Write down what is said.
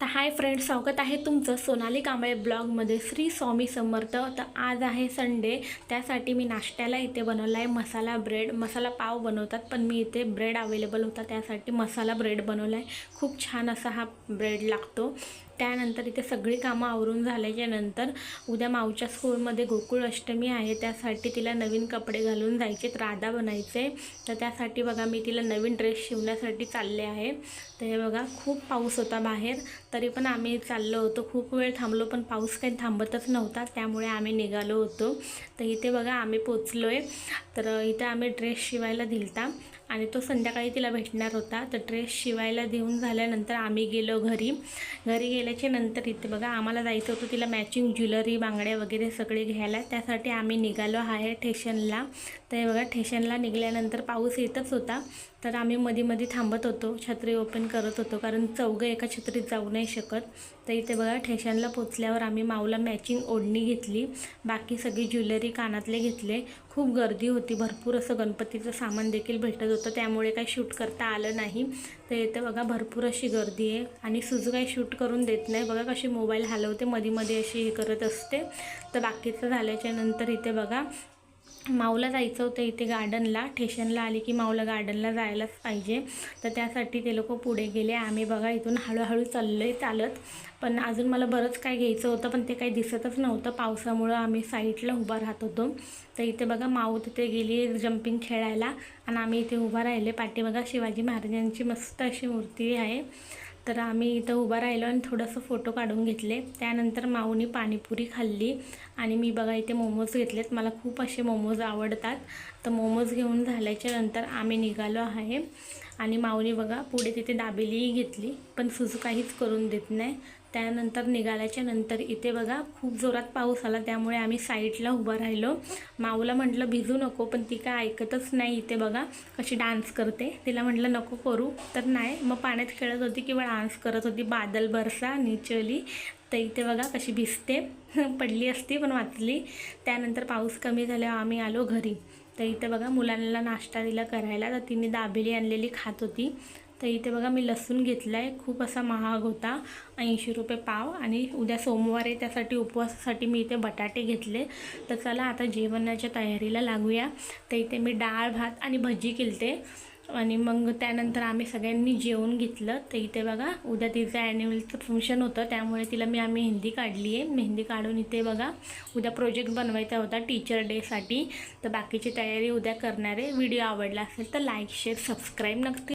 तर hi friends स्वागत आहे तुमचं सोनाली कांबळे ब्लॉगमध्ये. श्री स्वामी समर्थ. तर आज आहे संडे त्यासाठी मी नाश्त्याला इथे बनवला आहे मसाला ब्रेड. मसाला पाव बनवतात पण मी इथे ब्रेड अवेलेबल होता त्यासाठी मसाला ब्रेड बनवला आहे. खूप छान असा हा ब्रेड लागतो. त्यानंतर इथे सगळी कामं आवरून झाल्याच्यानंतर उद्या माऊच्या स्कूलमध्ये गोकुळ अष्टमी आहे. त्यासाठी तिला नवीन कपडे घालून जायचेत राधा बनायचे तर त्यासाठी बघा मी तिला नवीन ड्रेस शिवण्यासाठी चालले आहे. तर हे बघा खूप पाऊस होता बाहेर. तरी पण आम्ही चाललो होतो. खूप वेळ थांबलो पण पाऊस काही थांबतच नव्हता. त्यामुळे आम्ही निघालो होतो. तर इथे बघा आम्ही पोचलो आहे तर इथे आम्ही ड्रेस शिवायला दिलता. आणि तो संध्याकाळी तिला भेटणार होता. तर ड्रेस शिवायला देऊन झाल्यानंतर आम्ही गेलो घरी. घरी गेल्याच्यानंतर इथे बघा आम्हाला जायचं होतं तिला मॅचिंग ज्वेलरी बांगड्या वगैरे सगळे घ्यायला. त्यासाठी आम्ही निघालो आहे ठेशनला तर हे बघा ठेशनला निघाल्यानंतर पाऊस येतच होता. तर आम्ही मध्ये मध्ये थांबत होतो छत्री ओपन करत होतो कारण चौघं एका छत्रीत जाऊ नाही शकत. तर इथे बघा ठेशनला पोचल्यावर आम्ही माऊला मॅचिंग ओढणी घेतली. बाकी सगळी ज्वेलरी कानातले घेतले. खूप गर्दी होती भरपूर असं गणपतीचं सामान देखील भेटत होतं. त्यामुळे काही शूट करता आलं नाही. तर इथे बघा भरपूर अशी गर्दी आहे. आणि सुजू काही शूट करून देत नाही. बघा कशी मोबाईल हलवते मध्ये मध्ये अशी हे करत असते. तर बाकीचं झाल्याच्यानंतर इथे बघा माऊला जायचं होतं इथे गार्डनला ठेशनला आली की माऊला गार्डनला जायलाच पाहिजे. तर त्यासाठी ते लोक पुढे गेले. आम्ही बघा इथून हळूहळू चाललो आहे चालत. पण अजून मला बरंच काय घ्यायचं होतं पण ते काही दिसतच नव्हतं. पावसामुळं आम्ही साईडला उभा राहत होतो. तर इथे बघा माऊ तिथे गेली जम्पिंग खेळायला. आणि आम्ही इथे उभा राहिले. पाठी बघा शिवाजी महाराजांची मस्त अशी मूर्ती आहे. तर आम्ही इथं उभा राहिलो आणि थोडंसं फोटो काढून घेतले. त्यानंतर माऊनी पाणीपुरी खाल्ली आणि मी बघा इथे मोमोज घेतलेत. मला खूप असे मोमोज आवडतात. तर मोमोज घेऊन झाल्याच्यानंतर आम्ही निघालो आहे आणि माऊनी बघा पुढे तिथे दाबेलीही घेतली पण सुजू काहीच करून देत नाही. त्यानंतर निघाल्याच्या नंतर इथे बघा खूप जोरात पाऊस आला. त्यामुळे आम्ही साईडला उभं राहिलो. माऊला म्हटलं भिजू नको. पण ती काय ऐकतच नाही इथे बघा कशी डान्स करते. तिला म्हटलं नको करू. तर नाही मग पाण्यात खेळत होती किंवा डान्स करत होती. बादल बरसा निचली. तर इथे बघा कशी भिजते. पडली असती पण वाचली. त्यानंतर पाऊस कमी झाल्यावर आम्ही आलो घरी. तर इथे बघा मुलांना नाश्ता दिला करायला. तर तिने दाबेली आणलेली खात होती. तर इथे बघा मी लसूण घेतला आहे खूप असा महाग होता. ऐंशी रुपये पाव आणि उद्या सोमवार आहे त्यासाठी उपवासासाठी मी इथे बटाटे घेतले. तर चला आता जेवणाच्या तयारीला लागूया. तर इथे मी डाळ भात आणि भजी केलते. आणि मग त्यानंतर आम्ही सगळ्यांनी जेवण घेतलं. तर इथे बघा उद्या तिचं ॲन्युअलचं फंक्शन होतं. त्यामुळे तिला मी आम्ही मेहंदी काढली आहे मेहंदी काढून इथे बघा उद्या प्रोजेक्ट बनवायचा होता टीचर डेसाठी तर बाकीची तयारी उद्या करणार आहे. व्हिडिओ आवडला असेल तर लाईक शेअर सबस्क्राईब नक्की